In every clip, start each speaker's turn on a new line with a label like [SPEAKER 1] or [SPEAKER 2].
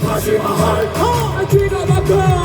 [SPEAKER 1] punch in my heart. Oh, I
[SPEAKER 2] treat I'm a girl.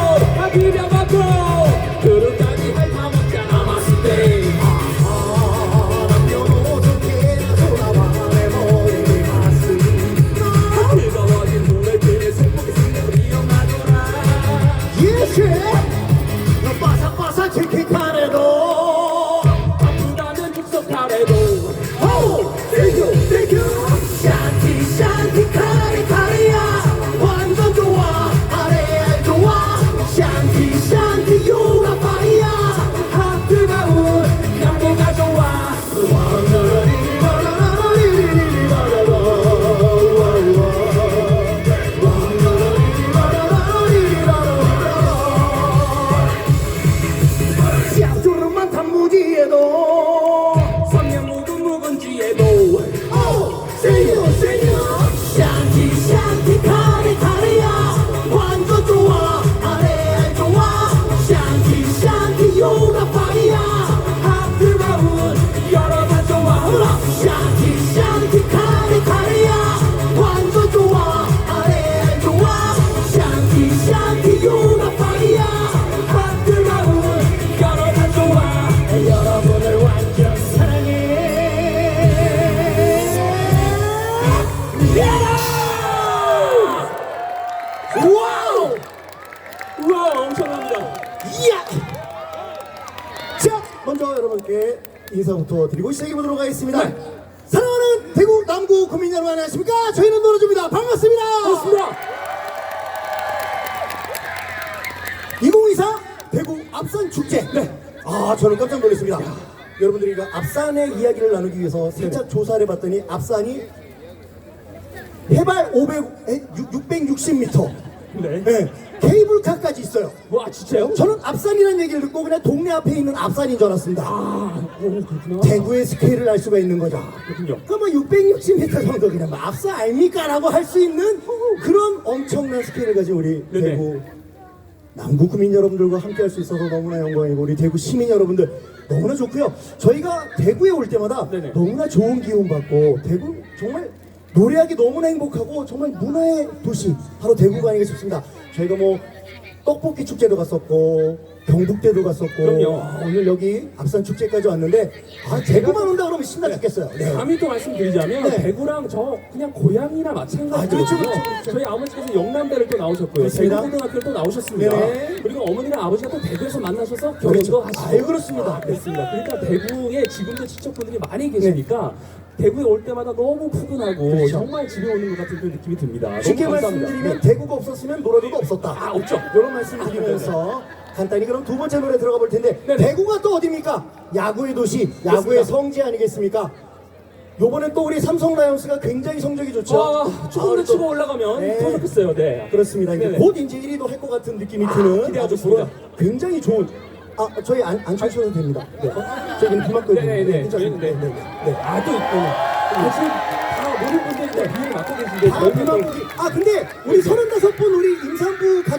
[SPEAKER 2] 저희는 노래줍니다 반갑습니다
[SPEAKER 1] 좋습니다
[SPEAKER 2] 2024 대구 앞산 축제. 네. 아 저는 깜짝 놀랐습니다. 여러분들이 그 앞산의 이야기를 나누기 위해서 살짝 조사를 해봤더니 앞산이 해발 500, 660m.
[SPEAKER 1] 네.
[SPEAKER 2] 케이블카까지 있어요.
[SPEAKER 1] 와 진짜요?
[SPEAKER 2] 저는 앞산이라는 얘기를 듣고 그냥 동네 앞에 있는 앞산인 줄 알았습니다.
[SPEAKER 1] 아 오 그렇구나
[SPEAKER 2] 대구의 스케일을 알 수가 있는 거죠.
[SPEAKER 1] 그렇군요
[SPEAKER 2] 그러면 660m 정도 그냥 뭐 앞산 아닙니까? 라고 할 수 있는 그런 엄청난 스케일을 가진 우리
[SPEAKER 1] 네네.
[SPEAKER 2] 대구 남구 구민 여러분들과 함께 할 수 있어서 너무나 영광이고 우리 대구 시민 여러분들 너무나 좋고요. 저희가 대구에 올 때마다
[SPEAKER 1] 네네.
[SPEAKER 2] 너무나 좋은 기운 받고 대구 정말 노래하기 너무나 행복하고 정말 문화의 도시 바로 대구가 아니겠 싶습니다. 저희가 뭐 떡볶이 축제도 갔었고 경북대도 갔었고
[SPEAKER 1] 그럼요.
[SPEAKER 2] 아, 오늘 여기 앞산 축제까지 왔는데 아 대구만 온다 그러면 신나 죽겠어요. 네.
[SPEAKER 1] 감히 또 말씀드리자면
[SPEAKER 2] 네.
[SPEAKER 1] 대구랑 저 그냥 고향이나 마찬가지거든요.
[SPEAKER 2] 아, 그렇죠, 그렇죠, 그렇죠.
[SPEAKER 1] 저희 아버지께서 영남대를 또 나오셨고요.
[SPEAKER 2] 그렇습니다.
[SPEAKER 1] 대구고등학교를 또 나오셨습니다.
[SPEAKER 2] 네네.
[SPEAKER 1] 그리고 어머니랑 아버지가 또 대구에서 만나셔서 결혼도
[SPEAKER 2] 그렇죠.
[SPEAKER 1] 하시고.
[SPEAKER 2] 아유, 그렇습니다.
[SPEAKER 1] 아, 그렇습니다. 그러니까 대구에 지금도 친척분들이 많이 계시니까 대구에 올 때마다 너무 푸근하고
[SPEAKER 2] 그렇죠.
[SPEAKER 1] 정말 집에 오는 것 같은 그런 느낌이 듭니다. 너무
[SPEAKER 2] 쉽게
[SPEAKER 1] 감사합니다.
[SPEAKER 2] 말씀드리면
[SPEAKER 1] 네.
[SPEAKER 2] 대구가 없었으면 노래도 없었다.
[SPEAKER 1] 아, 없죠.
[SPEAKER 2] 이런 말씀 드리면서 간단히 그럼 두 번째 노래 들어가 볼 텐데
[SPEAKER 1] 네네.
[SPEAKER 2] 대구가 또 어디입니까? 야구의 도시, 야구의
[SPEAKER 1] 그렇습니다.
[SPEAKER 2] 성지 아니겠습니까? 요번엔 또 우리 삼성 라이온스가 굉장히 성적이 좋죠.
[SPEAKER 1] 아, 조금 더
[SPEAKER 2] 또-
[SPEAKER 1] 치고 올라가면
[SPEAKER 2] 네.
[SPEAKER 1] 더 좋겠어요. 네.
[SPEAKER 2] 그렇습니다. 이제
[SPEAKER 1] 네네.
[SPEAKER 2] 곧 이제 1위도 할 것 같은 느낌이
[SPEAKER 1] 아,
[SPEAKER 2] 드는
[SPEAKER 1] 기대하고
[SPEAKER 2] 아주
[SPEAKER 1] 있습니다.
[SPEAKER 2] 굉장히 좋은 아 저희 안, 안 쳐주셔도 됩니다. 네. 저희는 비만거든요.
[SPEAKER 1] 네네네.
[SPEAKER 2] 괜찮습니다.
[SPEAKER 1] 저희는 네.
[SPEAKER 2] 네, 네, 네.
[SPEAKER 1] 아, 또. 지금 다 모든 분들이 다 비를 맞고 계신데
[SPEAKER 2] 아. 아 근데 우리 서른다섯 분 우리 임산부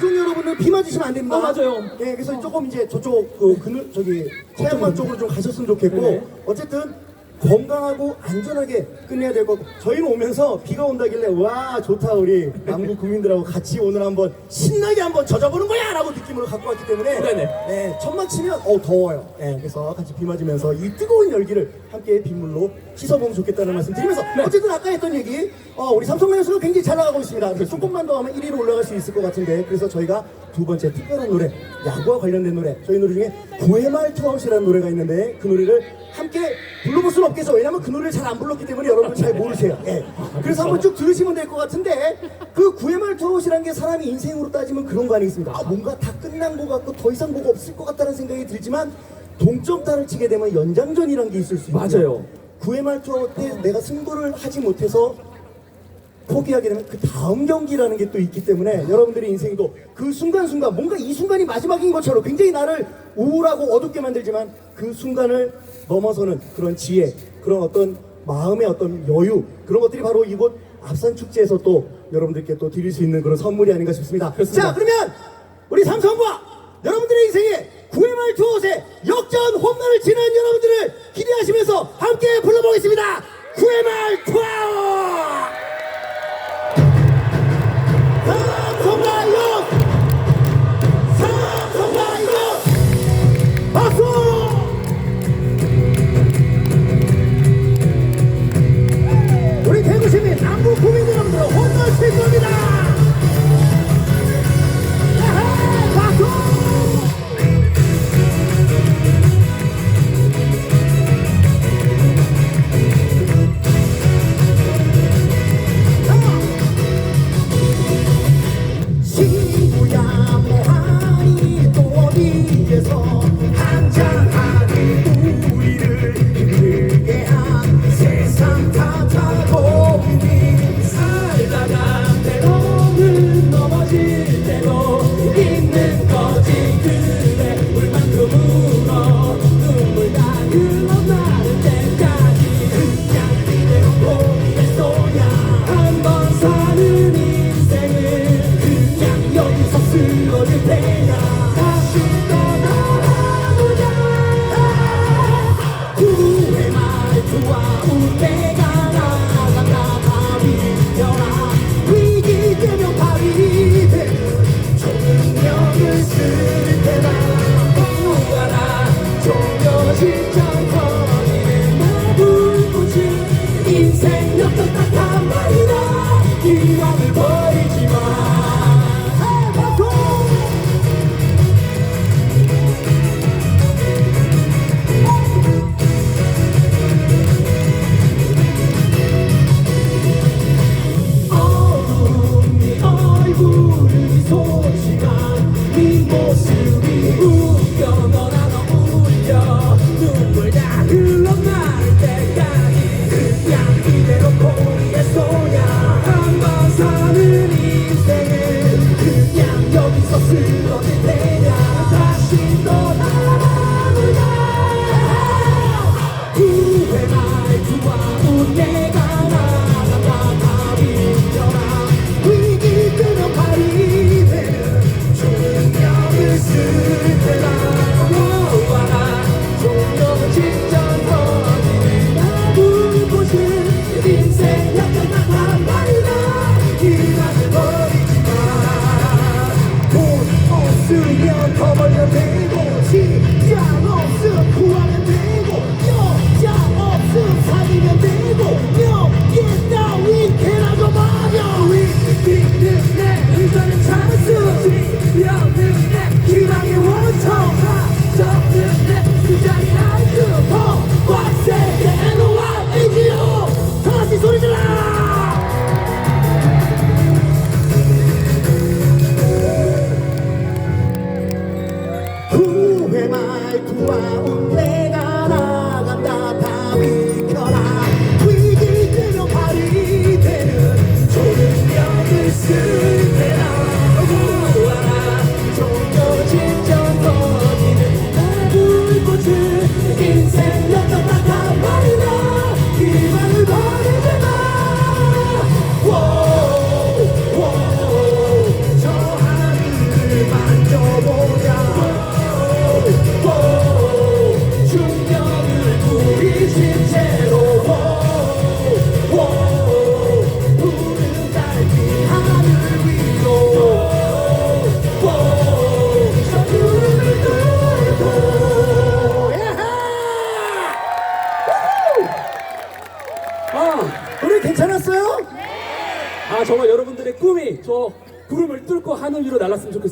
[SPEAKER 2] 가족 여러분들 비 맞으시면 안 됩니다.
[SPEAKER 1] 아, 맞아요.
[SPEAKER 2] 예, 그래서 조금 이제 저쪽 그 그늘 저기 태양광 쪽으로 좀 가셨으면 좋겠고
[SPEAKER 1] 네네.
[SPEAKER 2] 어쨌든 건강하고 안전하게 끝내야 될 거고 저희는 오면서 비가 온다길래 와 좋다 우리 남구 국민들하고 같이 오늘 한번 신나게 한번 젖어보는 거야 라고 느낌으로 갖고 왔기 때문에
[SPEAKER 1] 네네.
[SPEAKER 2] 네, 천만 치면 어 더워요. 네, 그래서 같이 비 맞으면서 이 뜨거운 열기를 함께 빗물로 씻어보면 좋겠다는 말씀 드리면서
[SPEAKER 1] 네.
[SPEAKER 2] 어쨌든 아까 했던 얘기 어, 우리 삼성 라이온스가 굉장히 잘 나가고 있습니다. 그래서 조금만 더 하면 1위로 올라갈 수 있을 것 같은데 그래서 저희가 두 번째 특별한 노래 야구와 관련된 노래 저희 노래 중에 구해말 투아웃이라는 노래가 있는데 그 노래를 함께 불러볼 수는 없겠죠. 왜냐면 그 노래를 잘 안 불렀기 때문에 여러분 잘 모르세요. 예. 그래서 한번 쭉 들으시면 될 것 같은데 그 구해말 투아웃이라는 게 사람이 인생으로 따지면 그런 거 아니겠습니까? 아, 뭔가 다 끝난 것 같고 더 이상 뭐가 없을 것 같다는 생각이 들지만 동점타를 치게 되면 연장전이라는 게 있을 수 있고
[SPEAKER 1] 맞아요.
[SPEAKER 2] 구회말 투어 때 내가 승부를 하지 못해서 포기하게 되면 그 다음 경기라는 게 또 있기 때문에 여러분들의 인생도 그 순간순간 뭔가 이 순간이 마지막인 것처럼 굉장히 나를 우울하고 어둡게 만들지만 그 순간을 넘어서는 그런 지혜 그런 어떤 마음의 어떤 여유 그런 것들이 바로 이곳 앞산 축제에서 또 여러분들께 또 드릴 수 있는 그런 선물이 아닌가 싶습니다.
[SPEAKER 1] 그렇습니다.
[SPEAKER 2] 자 그러면 우리 삼성과 여러분들의 인생에 구회말 투어의 역전 홈런을 치는 여러분들을 기대하시면서 함께 불러보겠습니다. 구회말 투어! 삼 쓰러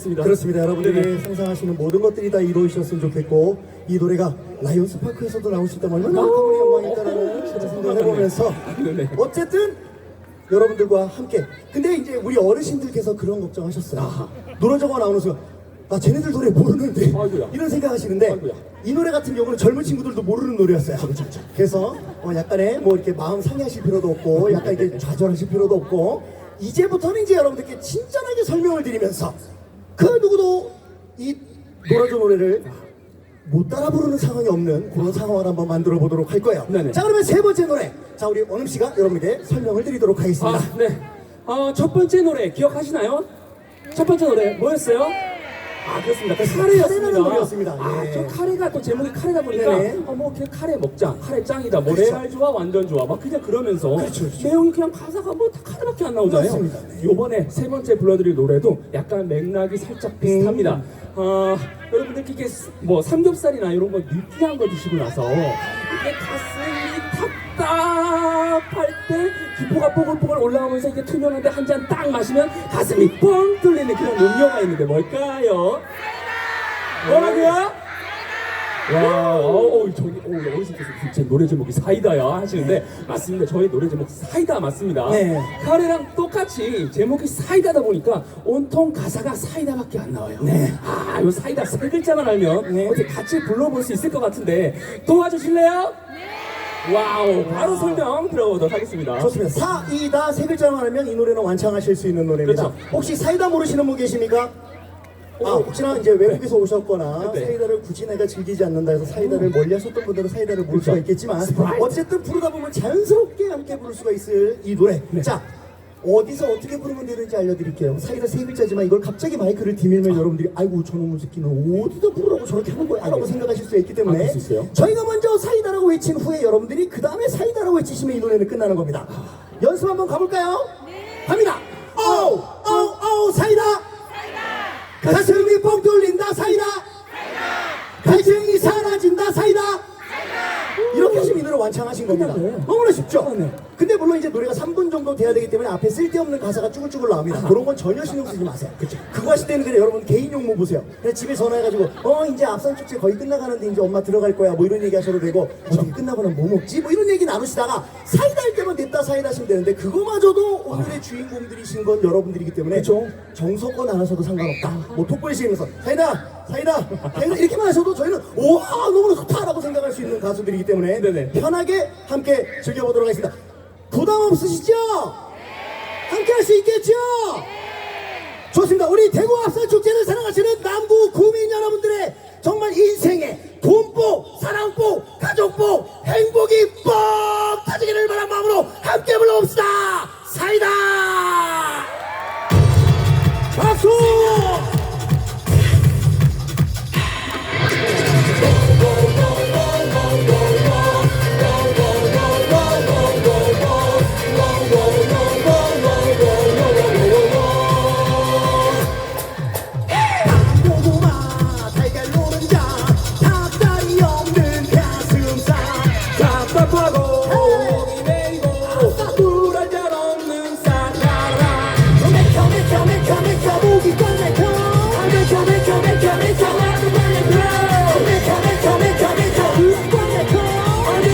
[SPEAKER 1] 좋겠습니다.
[SPEAKER 2] 그렇습니다. 여러분들이
[SPEAKER 1] 네네.
[SPEAKER 2] 상상하시는 모든 것들이 다 이루어지셨으면 좋겠고 이 노래가 라이온스 파크에서도 나올 수 있다면 얼마나 가문의 영광일까라는 생각을 해보면서
[SPEAKER 1] 네네.
[SPEAKER 2] 어쨌든 여러분들과 함께 근데 이제 우리 어르신들께서 그런 걱정하셨어요. 노래 적어 나오는 순간 나 쟤네들 노래 모르는데
[SPEAKER 1] 아이고야.
[SPEAKER 2] 이런 생각하시는데
[SPEAKER 1] 아이고야.
[SPEAKER 2] 이 노래 같은 경우는 젊은 친구들도 모르는 노래였어요. 그래서 어, 약간의 뭐 이렇게 마음 상해하실 필요도 없고 약간 이렇게 좌절하실 필요도 없고 이제부터는 이제 여러분들께 친절하게 설명을 드리면서 그 누구도 이 노라조 노래를 못 따라 부르는 상황이 없는 그런 상황을 한번 만들어 보도록 할 거예요.
[SPEAKER 1] 네네.
[SPEAKER 2] 자 그러면 세 번째 노래 자 우리 원음 씨가 여러분에게 설명을 드리도록 하겠습니다.
[SPEAKER 1] 아, 네. 어, 첫 번째 노래 기억하시나요? 첫 번째 노래 뭐였어요? 아, 그렇습니다. 그 카레였습니다.
[SPEAKER 2] 카레라는 노래였습니다.
[SPEAKER 1] 아,
[SPEAKER 2] 예.
[SPEAKER 1] 저 카레가 또 제목이 카레다 보니까
[SPEAKER 2] 네네.
[SPEAKER 1] 어, 뭐 그냥 카레 먹자. 카레 짱이다. 뭐
[SPEAKER 2] 그렇죠.
[SPEAKER 1] 레알 좋아, 완전 좋아. 막 그냥 그러면서
[SPEAKER 2] 그렇죠, 그렇죠.
[SPEAKER 1] 내용이 그냥 가사가 뭐 다 카레밖에 안 나오잖아요.
[SPEAKER 2] 맞습니다. 네.
[SPEAKER 1] 요번에 세 번째 불러드릴 노래도 약간 맥락이 살짝 비슷합니다.
[SPEAKER 2] 음.
[SPEAKER 1] 어, 여러분들 이게 스- 뭐 삼겹살이나 이런 거 느끼한 거 드시고 나서 이게 가슴이 답답할 때 기포가 뽀글뽀글 올라오면서 이게 투명한데 한 잔 딱 마시면 가슴이 뻥 뚫리는 그런 음료가 있는데 뭘까요? 뭐라고요? 와, 어, 어, 저기, 어, 어르신께서 제 노래 제목이 사이다야 하시는데 맞습니다. 저희 노래 제목 사이다 맞습니다.
[SPEAKER 2] 네.
[SPEAKER 1] 카레랑 똑같이 제목이 사이다다 보니까 온통 가사가 사이다밖에 안 나와요.
[SPEAKER 2] 네.
[SPEAKER 1] 아, 요 사이다 세 글자만 알면
[SPEAKER 2] 네.
[SPEAKER 1] 어떻게 같이 불러볼 수 있을 것 같은데 도와주실래요? 네. 와우, 바로 설명 들어보도록 하겠습니다.
[SPEAKER 2] 좋습니다. 사이다 세 글자만 하면 이 노래는 완창하실 수 있는 노래입니다.
[SPEAKER 1] 그렇죠.
[SPEAKER 2] 혹시 사이다 모르시는 분 계십니까? 아, 혹시나 이제 외국에서 오셨거나
[SPEAKER 1] 네.
[SPEAKER 2] 사이다를 굳이 내가 즐기지 않는다 해서 사이다를 멀리 하셨던 분들은 사이다를 모를 수가
[SPEAKER 1] 그렇죠.
[SPEAKER 2] 있겠지만
[SPEAKER 1] 스프라이트.
[SPEAKER 2] 어쨌든 부르다 보면 자연스럽게 함께 부를 수가 있을 이 노래.
[SPEAKER 1] 네.
[SPEAKER 2] 자, 어디서 어떻게 부르면 되는지 알려드릴게요. 사이다 세 글자지만 이걸 갑자기 마이크를 디밀면 여러분들이 아이고 저놈의 새끼는 어디다 부르라고 저렇게 하는 거야? 라고 생각하실 수 있기
[SPEAKER 1] 아,
[SPEAKER 2] 때문에
[SPEAKER 1] 그럴 수 있어요?
[SPEAKER 2] 저희가 먼저 사이다라고 외친 후에 여러분들이 그 다음에 사이다라고 외치시면 이 노래는 끝나는 겁니다. 연습 한번 가볼까요? 갑니다. 어우 어우 어우 사이다. 가슴이 뻥 뚫린다 사이다. 갈증이 사라진다 사이다. 이렇게 하시면 이 노래 완창하신 겁니다. 너무나 쉽죠?
[SPEAKER 1] 끝났네.
[SPEAKER 2] 근데 물론 이제 노래가 3분 정도 돼야 되기 때문에 앞에 쓸데없는 가사가 쭈글쭈글 나옵니다. 그런 건 전혀 신경 쓰지 마세요. 그쵸? 그거 하실 때는 그래 여러분 개인 용모 보세요. 그냥 집에 전화해가지고 어 이제 앞산 축제 거의 끝나가는데 이제 엄마 들어갈 거야 뭐 이런 얘기 하셔도 되고 어떻게 끝나고 나면 뭐 먹지 뭐 이런 얘기 나누시다가 사이다 할 때만 냈다 사이다 하시면 되는데 그거마저도 오늘의 주인공들이신 건 여러분들이기 때문에
[SPEAKER 1] 그쵸?
[SPEAKER 2] 정석권 안 하셔도 상관없다. 뭐 톡보이 시면서 사이다 사이다 사이다 이렇게만 하셔도 저희는 와 너무나 좋다라고 생각할 수 있는 가수들이기 때문에
[SPEAKER 1] 네네.
[SPEAKER 2] 편하게 함께 즐겨보도록 하겠습니다. 부담 없으시죠? 함께 할 수 있겠죠? 좋습니다. 우리 대구 앞산 축제를 사랑하시는 남구 구민 여러분들의 정말 인생의 돈복, 사랑복, 가족복, 행복이 뻑 터지기를 바란 마음으로 함께 불러봅시다.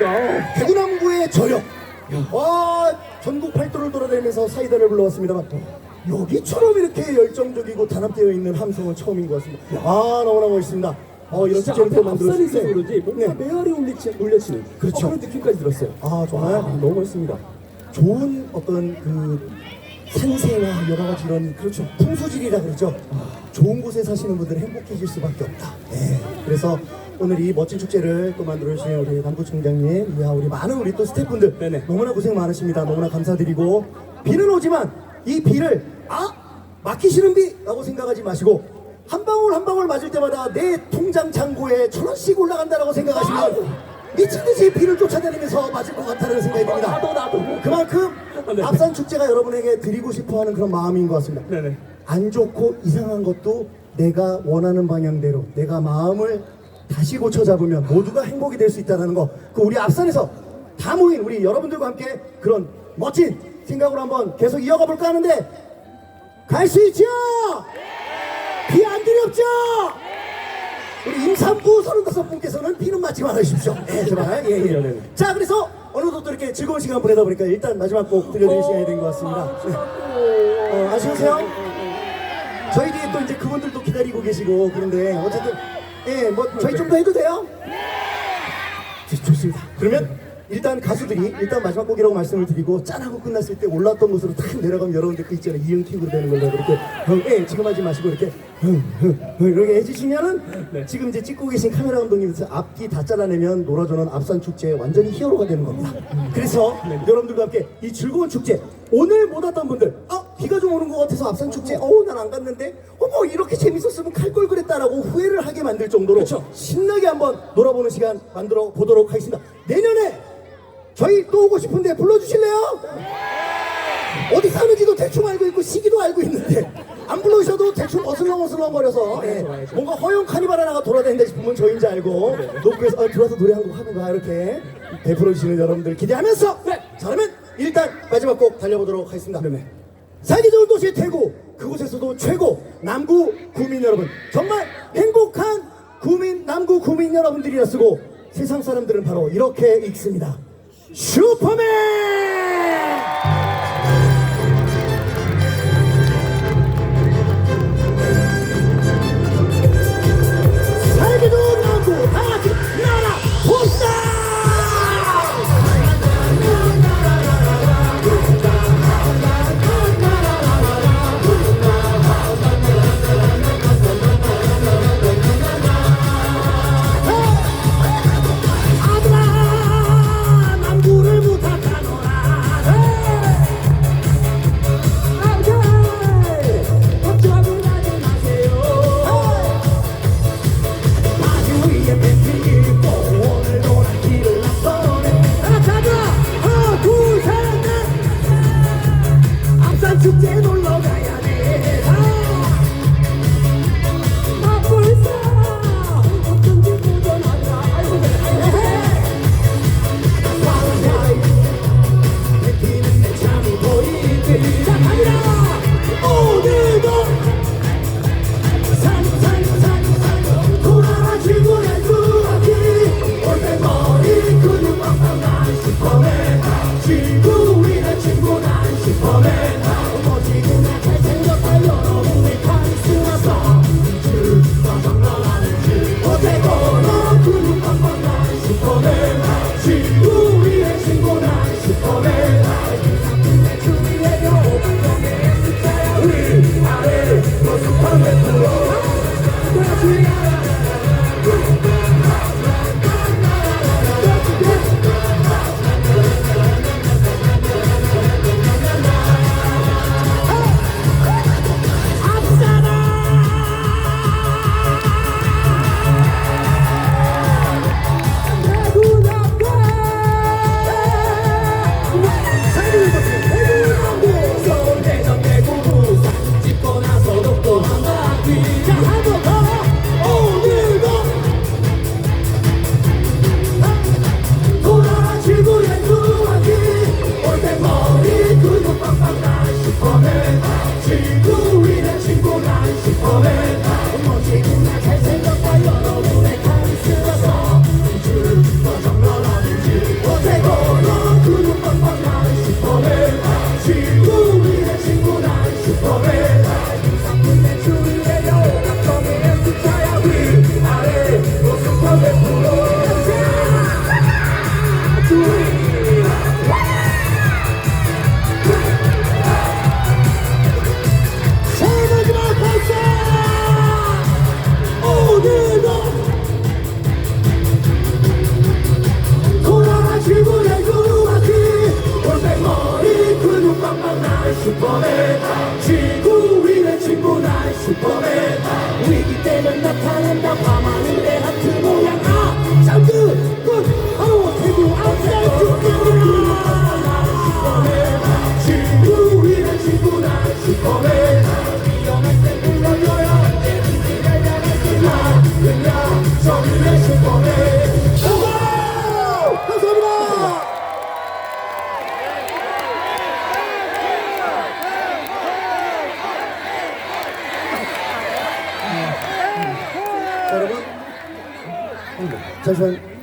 [SPEAKER 1] 이게 웬일입니까
[SPEAKER 2] 대구 남구의 저녁 와 전국 팔도를 돌아다니면서 사이다를 불러왔습니다만 여기처럼 이렇게 열정적이고 단합되어 있는 함성은 처음인 것 같습니다 아 너무나 멋있습니다 어 이런
[SPEAKER 1] 진짜 앞에 있어서
[SPEAKER 2] 만들었을
[SPEAKER 1] 그런지 뭔가
[SPEAKER 2] 네.
[SPEAKER 1] 메아리 울리치, 울려치는
[SPEAKER 2] 그렇죠.
[SPEAKER 1] 어, 그런 느낌까지 들었어요
[SPEAKER 2] 아, 정말요?
[SPEAKER 1] 너무 멋있습니다
[SPEAKER 2] 좋은 어떤 그 산세와 여러 가지 이런 그렇죠 풍수질이라 그러죠. 좋은 곳에 사시는 분들은 행복해질 수밖에 없다. 예. 그래서 오늘 이 멋진 축제를 또 만들어 주신 우리 남부총장님, 이하 우리 많은 우리 또 스태프분들
[SPEAKER 1] 네네.
[SPEAKER 2] 너무나 고생 많으십니다. 너무나 감사드리고 비는 오지만 이 비를 아 막히시는 비라고 생각하지 마시고 한 방울 한 방울 맞을 때마다 내 통장 잔고에 천 원씩 올라간다라고 생각하시면 미친 듯이 비를 쫓아다니면서 맞을 것 같다는 생각이 듭니다.
[SPEAKER 1] 나도 나도.
[SPEAKER 2] 그만큼
[SPEAKER 1] 네.
[SPEAKER 2] 앞산 축제가 여러분에게 드리고 싶어하는 그런 마음인 것 같습니다.
[SPEAKER 1] 네네.
[SPEAKER 2] 안 좋고 이상한 것도 내가 원하는 방향대로 내가 마음을 다시 고쳐 잡으면 모두가 행복이 될 수 있다는 거. 그 우리 앞산에서 다 모인 우리 여러분들과 함께 그런 멋진 생각으로 한번 계속 이어가 볼까 하는데 갈 수 있죠? 비 안 두렵죠? 우리 임산부 35분께서는 비는 맞지 말아주십시오. 네, 제발. 예,
[SPEAKER 1] 네,
[SPEAKER 2] 예.
[SPEAKER 1] 네.
[SPEAKER 2] 자, 그래서 어느덧 또 이렇게 즐거운 시간 보내다 보니까 일단 마지막 곡 들려드릴 시간이 된 것 같습니다. 네. 어, 아쉬우세요? 저희 뒤에 또 이제 그분들도 기다리고 계시고 그런데 어쨌든 예, 뭐 저희 좀 더 해도 돼요? 좋- 좋습니다. 그러면 일단 가수들이 일단 마지막 곡이라고 말씀을 드리고 짠하고 끝났을 때 올라왔던 곳으로 탁 내려가면 여러분들 그 있잖아요 이응 킥으로 되는 걸로 이렇게 응, 예, 지금 하지 마시고 이렇게 응, 응, 응, 이렇게 해주시면은
[SPEAKER 1] 네.
[SPEAKER 2] 지금 이제 찍고 계신 카메라 감독님께서 앞뒤 다 잘라내면 놀아주는 앞산 축제 완전히 히어로가 되는 겁니다. 그래서 여러분들과 함께 이 즐거운 축제 오늘 못 왔던 분들 아 비가 좀 오는 것 같아서 앞산 축제 어우 난 안 갔는데 어머 이렇게 재밌었으면 갈 걸 그랬다라고 후회를 하게 만들 정도로
[SPEAKER 1] 그쵸.
[SPEAKER 2] 신나게 한번 놀아보는 시간 만들어 보도록 하겠습니다. 내년에 저희 또 오고 싶은데 불러주실래요? 어디 사는지도 대충 알고 있고 시기도 알고 있는데 안 불러주셔도 대충 어슬렁어슬렁거려서 예. 뭔가 허용 카니발 하나가 돌아다닌다 싶으면 저인지 알고 녹음해서 어, 들어와서 노래 한 곡 하는 거야 이렇게 베풀어 주시는 여러분들 기대하면서
[SPEAKER 1] 네.
[SPEAKER 2] 자 그러면 일단 마지막 곡 달려보도록 하겠습니다.
[SPEAKER 1] 네네.
[SPEAKER 2] 살기 좋은 도시 대구 그곳에서도 최고 남구 구민 여러분. 정말 행복한 구민 남구 구민 여러분들이라 쓰고 세상 사람들은 바로 이렇게 읽습니다. 슈퍼맨! 살기 좋은 남구 다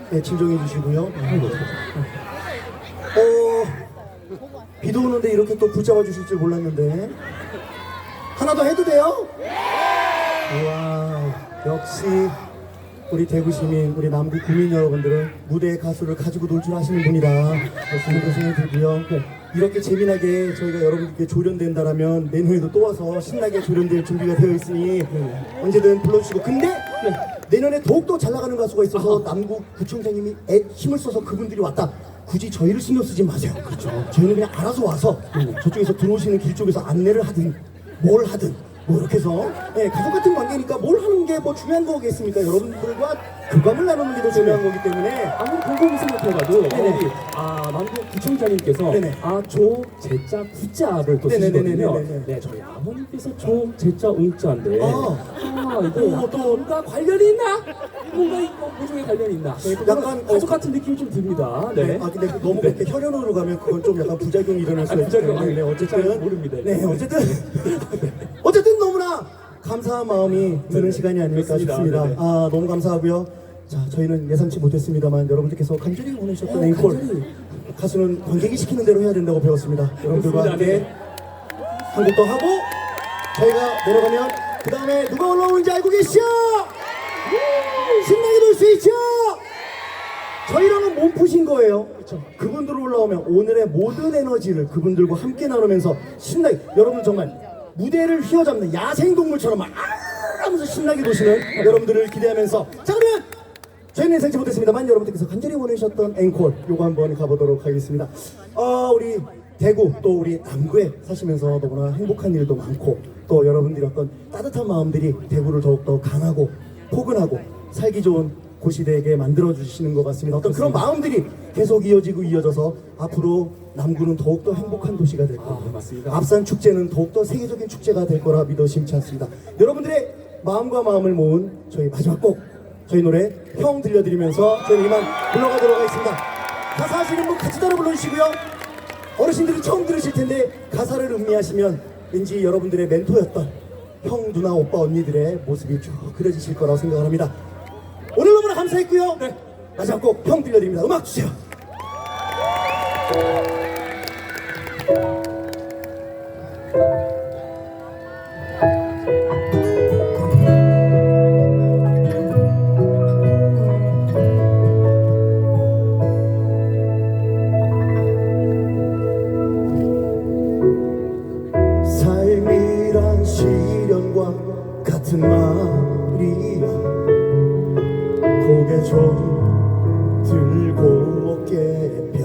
[SPEAKER 2] 네, 진정해 주시고요. 어, 비도 오는데 이렇게 또 붙잡아 주실 줄 몰랐는데 하나 더 해도 돼요? 와 역시 우리 대구 시민, 우리 남구 구민 여러분들은 무대의 가수를 가지고 놀 줄 아시는 분이다. 그렇습니다. 생각이 들고요. 이렇게 재미나게 저희가 여러분께 조련된다라면 내년에도 또 와서 신나게 조련될 준비가 되어 있으니 언제든 불러주시고. 근데 내년에 더욱더 잘 나가는 가수가 있어서 남구 구청장님이 애, 힘을 써서 그분들이 왔다. 굳이 저희를 신경 쓰지 마세요. 그렇죠. 저희는 그냥 알아서 와서 저쪽에서 들어오시는 길 쪽에서 안내를 하든 뭘 하든 뭐 이렇게 해서 예, 가족 같은 관계니까 뭘 하는 게 뭐 중요한 거겠습니까? 여러분들과 교감을 나누는 게 더 중요한 거기 때문에
[SPEAKER 1] 아무리 곰곰이 생각해봐도
[SPEAKER 2] 네네.
[SPEAKER 1] 우리 아 남국 구청장님께서
[SPEAKER 2] 네네.
[SPEAKER 1] 아조 제자 구자를 또
[SPEAKER 2] 네네네네네네.
[SPEAKER 1] 쓰시거든요. 네 저희 아버님께서 조 제자 응자인데
[SPEAKER 2] 아.
[SPEAKER 1] 아 이거
[SPEAKER 2] 오, 또.
[SPEAKER 1] 뭔가 관련이 있나? 뭔가 이거 모종의 관련이 있나? 네,
[SPEAKER 2] 약간,
[SPEAKER 1] 약간 가족
[SPEAKER 2] 어,
[SPEAKER 1] 같은 느낌이 좀 듭니다.
[SPEAKER 2] 네.
[SPEAKER 1] 네.
[SPEAKER 2] 아 근데 너무 그렇게 혈연으로 가면 그건 좀 약간 부작용이 일어날 수가
[SPEAKER 1] 아,
[SPEAKER 2] 있기
[SPEAKER 1] 부작용.
[SPEAKER 2] 때문에 네,
[SPEAKER 1] 잘
[SPEAKER 2] 어쨌든
[SPEAKER 1] 모릅니다.
[SPEAKER 2] 네 어쨌든 어쨌든 감사한 마음이 드는 시간이 아닐까
[SPEAKER 1] 그렇습니다.
[SPEAKER 2] 싶습니다.
[SPEAKER 1] 네네.
[SPEAKER 2] 아 너무 감사하고요. 자 저희는 예상치 못했습니다만 여러분들께서 간절히 원하셨던
[SPEAKER 1] 어,
[SPEAKER 2] 앵콜. 가수는 관객이 시키는 대로 해야 된다고 배웠습니다. 여러분들과
[SPEAKER 1] 그렇습니다.
[SPEAKER 2] 함께
[SPEAKER 1] 네.
[SPEAKER 2] 한 곡 더 하고 저희가 내려가면 그 다음에 누가 올라오는지 알고 계시죠? 신나게 놀 수 있죠? 저희랑은 몸 푸신 거예요. 그분들 올라오면 오늘의 모든 에너지를 그분들과 함께 나누면서 신나게 여러분 정말 무대를 휘어잡는 야생동물처럼 막 아! 하면서 신나게 노시는 여러분들을 기대하면서 자 그러면 저희는 예상치 못했습니다만 여러분들께서 간절히 원하셨던 앵콜 요거 한번 가보도록 하겠습니다. 어, 우리 대구 또 우리 남구에 사시면서 너무나 행복한 일도 많고 또 여러분들이 어떤 따뜻한 마음들이 대구를 더욱더 강하고 포근하고 살기 좋은 되게 만들어 주시는 것 같습니다. 어떤 그런 마음들이 계속 이어지고 이어져서 앞으로 남구는 더욱더 행복한 도시가 될 거고
[SPEAKER 1] 아, 맞습니다.
[SPEAKER 2] 앞산 축제는 더욱더 세계적인 축제가 될 거라 믿어 심치 않습니다. 여러분들의 마음과 마음을 모은 저희 마지막 곡 저희 노래 형 들려드리면서 저희는 이만 불러가도록 하겠습니다. 가사 하시는 분 같이 따라 불러주시고요. 어르신들이 처음 들으실 텐데 가사를 음미하시면 왠지 여러분들의 멘토였던 형, 누나, 오빠, 언니들의 모습이 쭉 그려지실 거라고 생각을 합니다. 오늘 너무나 감사했고요. 마지막 곡형 들려드립니다. 음악 주세요. 좀 들고